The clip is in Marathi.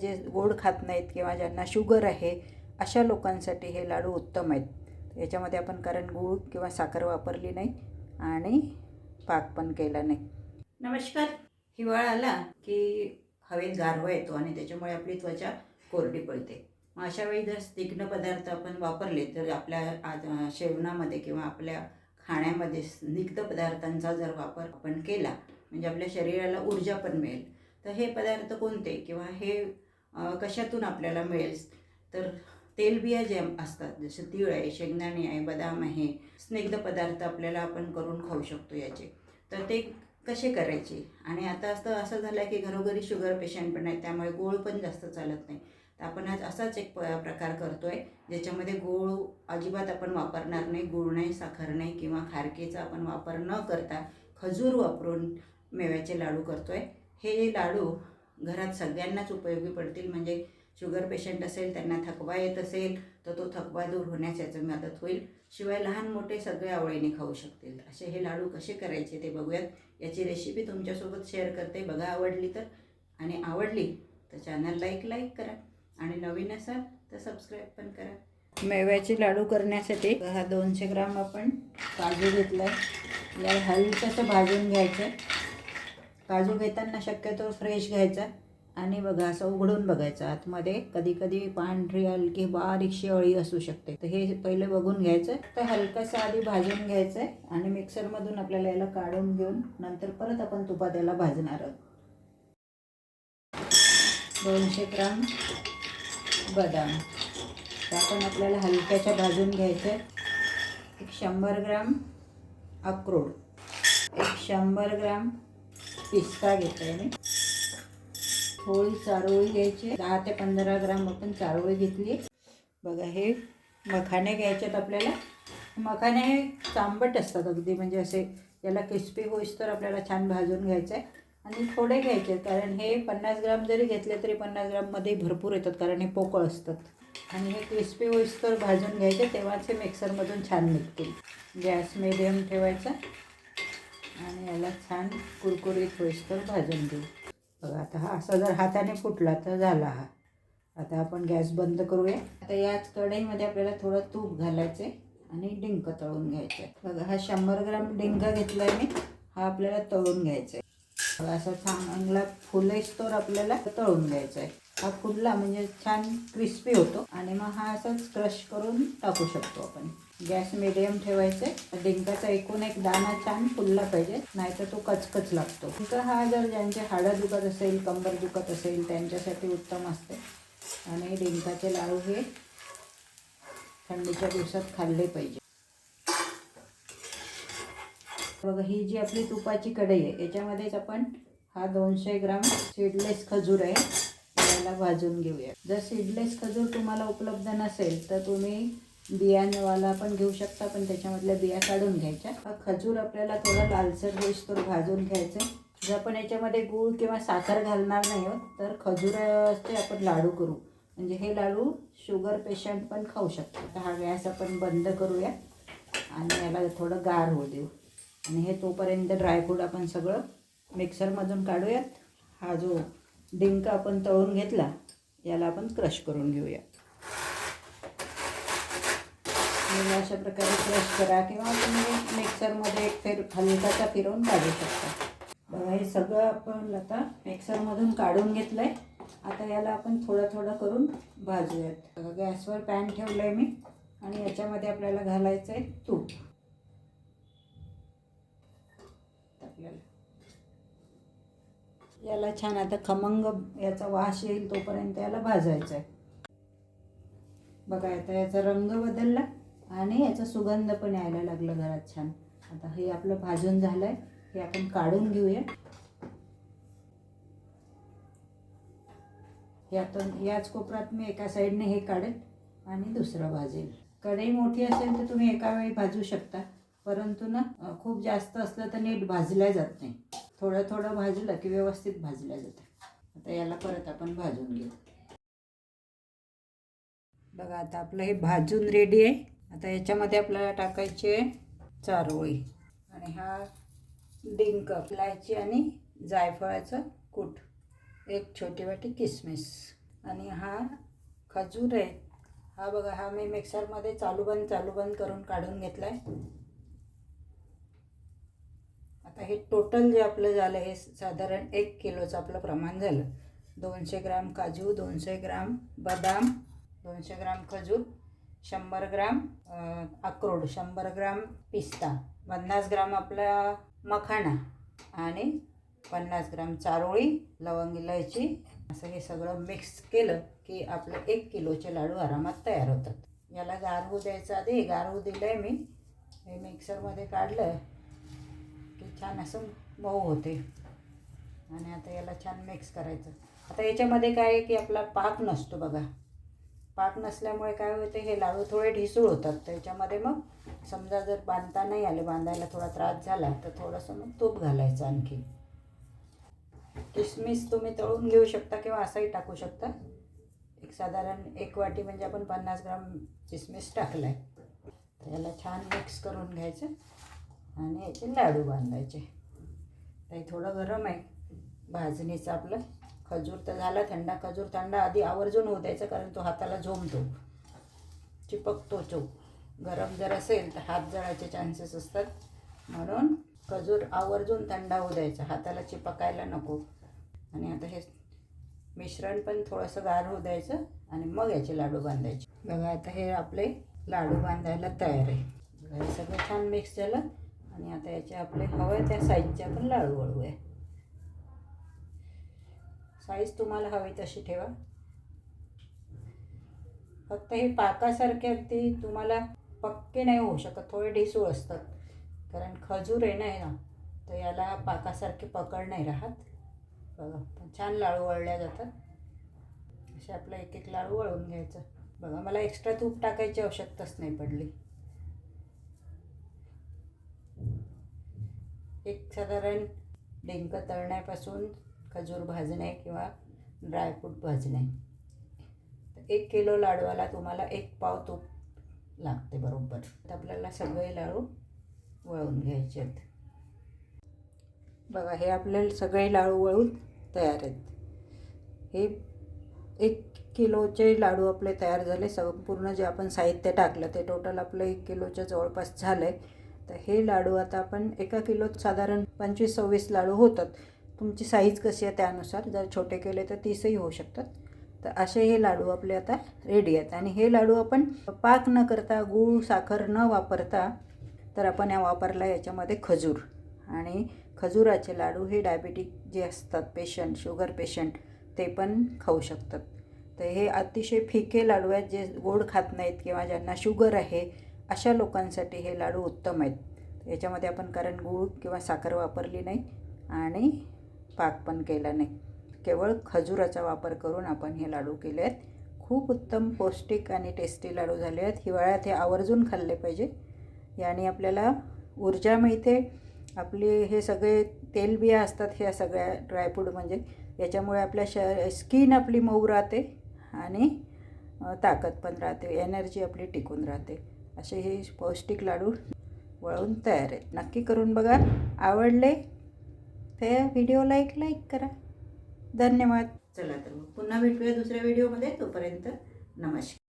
जे गोड खात नाहीत किंवा ज्यांना शुगर आहे अशा लोकांसाठी हे लाडू उत्तम आहेत. याच्यामध्ये आपण कारण गूळ किंवा साखर वापरली नाही आणि पाक पण केला नाही. नमस्कार. हिवाळा आला की हवेत गारवा येतो आणि त्याच्यामुळे आपली त्वचा कोरडी पडते. मग अशा वेळी जर स्निग्ध पदार्थ आपण वापरले तर आपल्या आज शेवणामध्ये किंवा आपल्या खाण्यामध्ये स्निग्ध पदार्थांचा जर वापर आपण केला म्हणजे आपल्या शरीराला ऊर्जा पण मिळेल. तर हे पदार्थ कोणते किंवा हे कशातून आपल्याला मिळेल? तर तेलबिया जे असतात जसं तीळ आहे शेंगदाणे आहे बदाम आहे स्निग्ध पदार्थ आपल्याला आपण करून खाऊ शकतो याचे. तर ते कसे करायचे? आणि आता असं असं झालं आहे की घरोघरी शुगर पेशंट पण आहेत त्यामुळे गोळ पण जास्त चालत नाही. तर आपण आज असाच एक प प्रकार करतो आहे ज्याच्यामध्ये गूळ अजिबात आपण वापरणार नाही गूळ नाही साखर नाही किंवा खारकेचा आपण वापर न करता खजूर वापरून मेव्याचे लाडू करतो आहे हे लाडू घरात सगळ्यांनाच उपयोगी पडतील. म्हणजे शुगर पेशंट असेल त्यांना थकवा येत असेल तर तो थकवा दूर होण्यास याचं मदत होईल. शिवाय लहान मोठे सगळे आवडीने खाऊ शकतील. असे हे लाडू कसे करायचे ते बघूयात. याची रेसिपी तुमच्यासोबत शेअर करते. बघा आवडली तर. आणि आवडली तर चॅनल लाईक लाईक करा. आणि नवीन असाल तर सबस्क्राईब पण करा. मेव्याचे लाडू करण्यासाठी हा दोनशे ग्राम आपण काजू घेतला आहे याला हलकंसं भाजून घ्यायचं. काजू घेताना शक्यतो फ्रेश घ्यायचा आणि बघा असं उघडून बघायचं. आतमध्ये कधी कधी पांढरी हलकी बारीकशी अळी असू शकते. तर हे पहिले बघून घ्यायचं. तर हलकंसं आधी भाजून घ्यायचं आहे आणि मिक्सरमधून आपल्याला याला काढून घेऊन नंतर परत आपण तुपात याला भाजणार आहोत. दोनशे ग्राम बदाम. त्या आपल्याला हलक्याच्या भाजून घ्यायचं. आहे एक शंभर ग्राम अक्रोड. एक शंभर ग्राम पिस्ता घेतोय मी. थोडी चारोळी घ्यायची दहा ते पंधरा ग्राम आपण चारोळी घेतली बघा हे मखाने घ्यायच्यात आपल्याला. मखाने हे चांबट असतात अगदी म्हणजे असे याला क्रिस्पी होईस तर आपल्याला छान भाजून घ्यायचं आहे आणि थोडे घ्यायचे आहेत, कारण हे पन्नास ग्राम जरी घेतले तरी पन्नास ग्राममध्ये भरपूर येतात कारण हे पोकळ असतात. आणि हे क्रिस्पी होईस तर भाजून घ्यायचे तेव्हाच हे मिक्सरमधून छान निघतील. गॅस मिडियम ठेवायचा. आणि याला छान कुरकुरीत होईस्तर भाजून घेऊ. बघा आता हा असा जर हाताने फुटला तर झाला हा. आता आपण गॅस बंद करूया. आता याच कढईमध्ये आपल्याला थोडं तूप घालायचं आहे आणि डिंक तळून घ्यायचं आहे बघा हा शंभर ग्राम डिंक घेतला आहे मी. हा आपल्याला तळून घ्यायचा आहे बघा असा चांगला फुलेस्तोर आपल्याला तळून घ्यायचा आहे हा फुलला म्हणजे छान क्रिस्पी होतो. आणि मग हा असाच क्रश करून टाकू शकतो आपण. गॅस मिडियम ठेवायचे. डिंकाचा एकूण एक दाणा छान फुलला पाहिजे. नाहीतर तो कचकच लागतो. डिंक हा जर ज्यांचे हाडं दुखत असेल कंबर दुखत असेल त्यांच्यासाठी उत्तम असते. आणि डिंकाचे लाडू हे थंडीच्या दिवसात खाल्ले पाहिजे. बघा ही जी आपली तुपाची कढई आहे याच्यामध्येच आपण हा दोनशे ग्राम सीडलेस खजूर आहे. याला भाजून घेऊया. जर सीडलेस खजूर तुम्हाला उपलब्ध नसेल तर तुम्ही बियाणेवाला पण घेऊ शकता पण त्याच्यामधल्या बिया काढून घ्यायच्या. हा खजूर आपल्याला थोडा लालसर होईस तर भाजून घ्यायचं जर आपण याच्यामध्ये गूळ किंवा साखर घालणार नाही आहोत तर खजूराचे आपण लाडू करू. म्हणजे हे लाडू शुगर पेशंट पण खाऊ शकतो. तर हा गॅस आपण बंद करूया आणि याला थोडं गार होऊ देऊ. आणि हे तोपर्यंत ड्रायफ्रूट आपण सगळं मिक्सरमधून काढूयात. हा जो डिंक आपण तळून घेतला याला आपण क्रश करून घेऊया. अशा प्रकारे क्रश करा किंवा तुम्ही मिक्सरमध्ये एक फेर हलकाचा फिरवून काढू शकता. बघा हे सगळं आपण आता मिक्सरमधून काढून घेतलं आहे आता याला आपण थोडं थोडं करून भाजूयात. गॅसवर पॅन ठेवलं आहे मी आणि याच्यामध्ये आपल्याला घालायचं आहे तूप. आपल्याला याला छान आता खमंग याचा वास येईल तोपर्यंत याला भाजायचं आहे बघा आता याचा रंग बदलला आणि याचा सुगंध पण यायला लागला घरात छान. आता हे आपलं भाजून झालं आहे हे आपण काढून घेऊया. हे आता याच कोपऱ्यात मी एका साईडने हे काढेल आणि दुसरं भाजेल कढई मोठी असेल तर तुम्ही एका वेळी भाजू शकता परंतु ना खूप जास्त असलं तर नीट भाजल्या जात नाही. थोडं थोडं भाजलं की व्यवस्थित भाजलं जातं. आता याला परत आपण भाजून घेऊ. बघा आता आपलं हे भाजून रेडी आहे. आता याच्यामध्ये आपल्याला टाकायची आहे चारोळी आणि हा डिंक इलायची आणि जायफळाचं कूट. एक छोटी वाटी किसमिस. आणि हा खजूर आहे. हा बघा हा मी मिक्सरमध्ये चालू बंद चालू बंद करून काढून घेतला आहे आता हे टोटल जे आपलं झालं हे साधारण एक किलोचं आपलं प्रमाण झालं. दोनशे ग्राम काजू दोनशे ग्राम बदाम दोनशे ग्राम खजूर शंभर ग्राम अक्रोड शंभर ग्राम पिस्ता पन्नास ग्राम आपला मखाणा आणि पन्नास ग्राम चारोळी लवंग इलायची. असं हे सगळं मिक्स केलं की आपलं एक किलोचे लाडू आरामात तयार होतात. याला गार होऊ द्यायचं आधी. गार होऊ दिलं आहे मी. हे मिक्सरमध्ये काढलं छान असं मऊ होते. आणि आता याला छान मिक्स करायचं. आता याच्यामध्ये काय आहे की आपला पाक नसतो बघा. पाक नसल्यामुळे काय होते हे लाडू थोडे ढिसूळ होतात. त्याच्यामध्ये मग समजा जर बांधता नाही आले बांधायला थोडा त्रास झाला तर थोडंसं मग तूप घालायचं आणखी. किसमिस तुम्ही तळून घेऊ शकता किंवा असंही टाकू शकता. एक साधारण एक वाटी म्हणजे आपण पन्नास ग्राम किसमिस टाकला आहे तर याला छान मिक्स करून घ्यायचं. आणि याचे लाडू बांधायचे. ताई थोडं गरम आहे. भाजणीचं आपलं. खजूर तर झाला थंडा खजूर थंडा आधी आवर्जून होऊ द्यायचं कारण तो हाताला झोमतो. चिपकतो चोप गरम जर असेल तर हात जळायचे चान्सेस असतात. म्हणून खजूर आवर्जून थंडा होऊ द्यायचा. हाताला चिपकायला नको. आणि आता हे मिश्रण पण थोडंसं गार होऊ द्यायचं आणि मग याचे लाडू बांधायचे. बघा आता हे आपले लाडू बांधायला तयार आहे. हे सगळं छान मिक्स झालं. आणि आता याचे आपले हवे त्या साईजचे आपण लाडू वळूया साईज तुम्हाला हवी तशी ठेवा. फक्त हे पाकासारखे अगदी तुम्हाला पक्के नाही होऊ शकत थोडे ढिसूळ असतात. कारण खजूर आहे नाही ना तर याला पाकासारखे पकड नाही राहत. बघा पण छान लाडू वळल्या जातात. असे आपलं एक एक लाडू वळून घ्यायचं. बघा मला एक्स्ट्रा तूप टाकायची आवश्यकताच नाही पडली. एक साधारण डिंक तळण्यापासून खजूर भाजणे किंवा ड्रायफ्रूट भाजणे. तर एक किलो लाडवाला तुम्हाला एक पाव तूप लागते बरोबर. तर आपल्याला सगळे लाडू वळून घ्यायचे आहेत. बघा हे आपल्याला सगळे लाडू वळून तयार आहेत. हे एक किलोचे लाडू आपले तयार झाले. संपूर्ण जे आपण साहित्य टाकलं ते टोटल आपलं एक किलोच्या जवळपास झालं आहे तर हे लाडू आता आपण एका किलोत साधारण पंचवीस सव्वीस लाडू होतात. तुमची साईज कशी आहे त्यानुसार जर छोटे केले तर तीसही होऊ शकतात. तर असे हे लाडू आपले आता रेडी आहेत. आणि हे लाडू आपण पाक न करता गूळ साखर न वापरता तर आपण या वापरला याच्यामध्ये खजूर. आणि खजुराचे लाडू हे डायबिटिक जे असतात पेशंट शुगर पेशंट ते पण खाऊ शकतात. तर हे अतिशय फिके लाडू आहेत जे गोड खात नाहीत किंवा ज्यांना शुगर आहे अशा लोकांसाठी हे लाडू उत्तम आहेत. याच्यामध्ये आपण कारण गूळ किंवा साखर वापरली नाही आणि पाक पण केला नाही. केवळ खजुराचा वापर करून आपण हे लाडू केले आहेत. खूप उत्तम पौष्टिक आणि टेस्टी लाडू झाले आहेत. हिवाळ्यात हे आवर्जून खाल्ले पाहिजे. याने आपल्याला ऊर्जा मिळते. आपली हे सगळे तेलबिया असतात ह्या सगळ्या ड्रायफ्रूट म्हणजे. याच्यामुळे आपल्या श स्किन आपली मऊ राहते आणि ताकद पण राहते. एनर्जी आपली टिकून राहते. असे हे पौष्टिक लाडू वळून तयार आहेत. नक्की करून बघा. आवडले तर व्हिडिओला एक लाईक करा. धन्यवाद. चला तर मग पुन्हा भेटूया दुसऱ्या व्हिडिओमध्ये. तोपर्यंत नमस्कार.